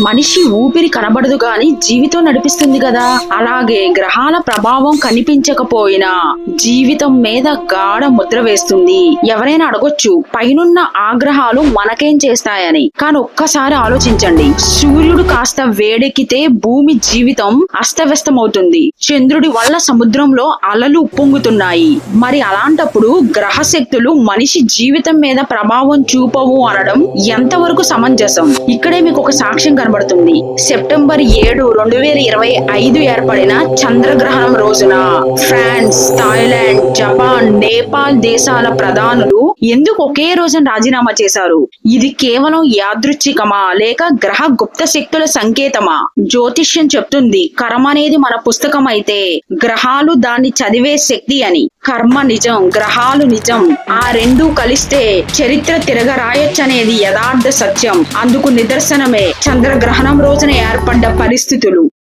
మనిషి ఊపిరి కనబడదు గాని జీవితం నడిపిస్తుంది కదా అలాగే గ్రహాల ప్రభావం కనిపించకపోయినా జీవితం మీద గాఢ ముద్ర వేస్తుంది. ఎవరైనా అడగొచ్చు పైనున్న ఆగ్రహాలు మనకేం చేస్తాయని. కానీ ఒక్కసారి ఆలోచించండి. సూర్యుడు కాస్త వేడెక్కితే భూమి జీవితం అస్తవ్యస్తమవుతుంది. చంద్రుడి వల్ల సముద్రంలో అలలు ఉప్పొంగుతున్నాయి. మరి అలాంటప్పుడు గ్రహ శక్తులు మనిషి జీవితం మీద ప్రభావం చూపవు అనడం ఎంతవరకు సమంజసం? ఇక్కడే మీకు ఒక సాక్ష్యం కనబడుతుంది. సెప్టెంబర్ ఏడు రెండు వేల ఇరవై ఐదు ఏర్పడిన చంద్రగ్రహణం రోజున ఫ్రాన్స్ థాయిలాండ్ జపాన్ నేపాల్ దేశాల ప్రధానులు ఎందుకు ఒకే రోజున రాజీనామా చేశారు? ఇది కేవలం యాదృచ్ఛికమా లేక గ్రహ గుప్త శక్తుల సంకేతమా? జ్యోతిష్యం చెప్తుంది కర్మ అనేది మన పుస్తకం అయితే గ్రహాలు దాన్ని చదివే శక్తి అని. కర్మ నిజం గ్రహాలు నిజం. ఆ రెండు కలిస్తే చరిత్ర తిరగరాయొచ్చనేది యథార్థ సత్యం. అందుకు నిదర్శనమే చంద్రగ్రహణం రోజున ఏర్పడ్డ పరిస్థితులు.